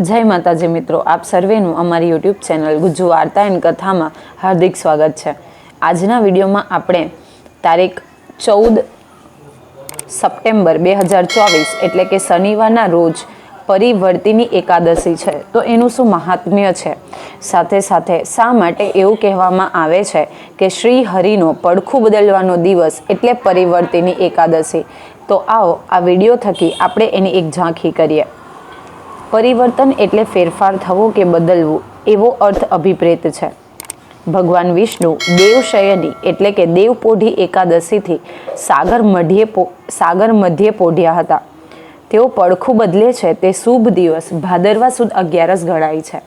જય માતાજી મિત્રો, આપ સર્વેનું અમારી યુટ્યુબ ચેનલ ગુજુ વાર્તા એન્ડ કથામાં હાર્દિક સ્વાગત છે. આજના વિડીયોમાં આપણે તારીખ ચૌદ સપ્ટેમ્બર બે હજાર ચોવીસ, એટલે કે શનિવારના રોજ પરિવર્તિની એકાદશી છે. તો એનું શું મહાત્મ્ય છે? સાથે સાથે શા માટે એવું કહેવામાં આવે છે કે શ્રી હરિનો પડખું બદલવાનો દિવસ એટલે પરિવર્તિની એકાદશી? તો આવો આ વીડિયો થકી આપણે એની એક ઝાંખી કરીએ. પરિવર્તન એટલે ફેરફાર થવો કે બદલવું, એવો અર્થ અભિપ્રેત છે. ભગવાન વિષ્ણુ દેવશયની એટલે કે દેવપોઢી એકાદશીથી સાગર મધ્યે સાગર મધ્યે પોઢ્યા હતા. તેઓ પડખું બદલે છે તે શુભ દિવસ, ભાદરવા સુદ અગિયારસ ગણાય છે.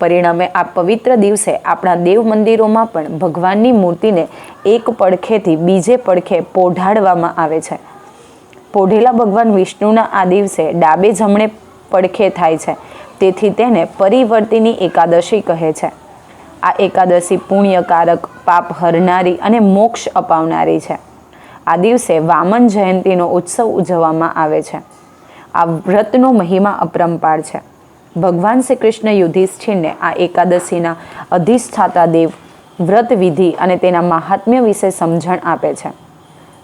પરિણામે આ પવિત્ર દિવસે આપણા દેવ મંદિરોમાં પણ ભગવાનની મૂર્તિને એક પડખેથી બીજે પડખે પોઢાડવામાં આવે છે. પોઢેલા ભગવાન વિષ્ણુના આ દિવસે ડાબે જમણે પડખે થાય છે. તેથી તેને પરિવર્તિની એકાદશી કહે છે. આ એકાદશી પુણ્યકારક, પાપ હરનારી અને મોક્ષ અપાવનારી છે. આ દિવસે વામન જયંતીનો ઉત્સવ ઉજવવામાં આવે છે. આ વ્રતનો મહિમા અપરંપાર છે. ભગવાન શ્રી કૃષ્ણ યુધિષ્ઠિરને આ એકાદશીના અધિષ્ઠાતા દેવ વ્રત વિધિ અને તેના મહાત્મ્ય વિશે સમજણ આપે છે.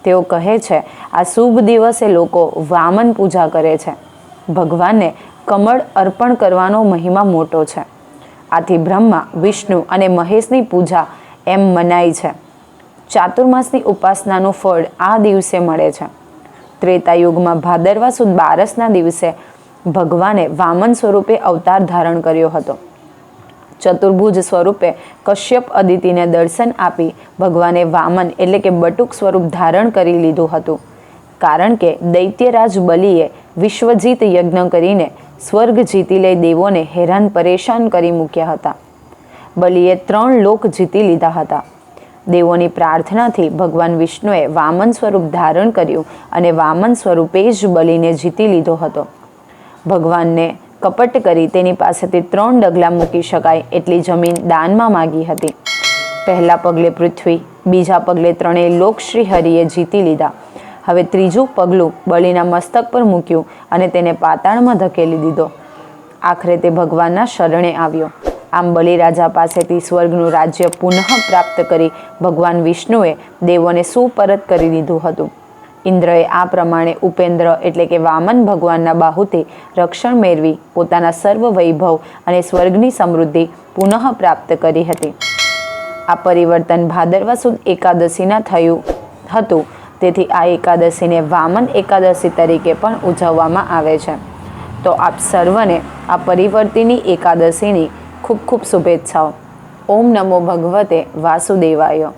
તેઓ કહે છે, આ શુભ દિવસે લોકો વામન પૂજા કરે છે. ભગવાનને કમળ અર્પણ કરવાનો મહિમા મોટો છે. આથી બ્રહ્મા, વિષ્ણુ અને મહેશની પૂજા એમ મનાય છે. ચાતુર્માસની ઉપાસનાનું ફળ આ દિવસે મળે છે. ત્રેતાયુગમાં ભાદરવા સુદ બારસના દિવસે ભગવાને વામન સ્વરૂપે અવતાર ધારણ કર્યો હતો. ચતુર્ભુજ સ્વરૂપે કશ્યપ અદિતિને દર્શન આપી ભગવાને વામન એટલે કે બટુક સ્વરૂપ ધારણ કરી લીધું હતું. કારણ કે દૈત્યરાજ બલિએ વિશ્વજીત યજ્ઞ કરીને સ્વર્ગ જીતી લઈ દેવોને હેરાન પરેશાન કરી મૂક્યા હતા. બલિએ ત્રણ લોક જીતી લીધા હતા. દેવોની પ્રાર્થનાથી ભગવાન વિષ્ણુએ વામન સ્વરૂપ ધારણ કર્યું અને વામન સ્વરૂપે જ બલિને જીતી લીધો હતો. ભગવાનને કપટ કરી તેની પાસેથી ત્રણ ડગલા મૂકી શકાય એટલી જમીન દાનમાં માગી હતી. પહેલા પગલે પૃથ્વી, બીજા પગલે ત્રણેય લોક શ્રી હરિએ જીતી લીધા. હવે ત્રીજું પગલું બલિના મસ્તક પર મૂક્યું અને તેને પાતાળમાં ધકેલી દીધો. આખરે તે ભગવાનના શરણે આવ્યો. આમ બલિરાજા પાસેથી સ્વર્ગનું રાજ્ય પુનઃ પ્રાપ્ત કરી ભગવાન વિષ્ણુએ દેવોને સુપરત કરી દીધું હતું. ઇન્દ્રએ આ પ્રમાણે ઉપેન્દ્ર એટલે કે વામન ભગવાનના બાહુથી રક્ષણ મેળવી, પોતાના સર્વ વૈભવ અને સ્વર્ગની સમૃદ્ધિ પુનઃ પ્રાપ્ત કરી હતી. આ પરિવર્તન ભાદરવા સુદ એકાદશીના થયું હતું. તેથી આ એકાદશીને વામન એકાદશી તરીકે પણ ઉજવવામાં આવે છે. તો આપ સર્વને આ પરિવર્તિની એકાદશીની ખૂબ ખૂબ શુભેચ્છાઓ. ઓમ નમો ભગવતે વાસુદેવાય.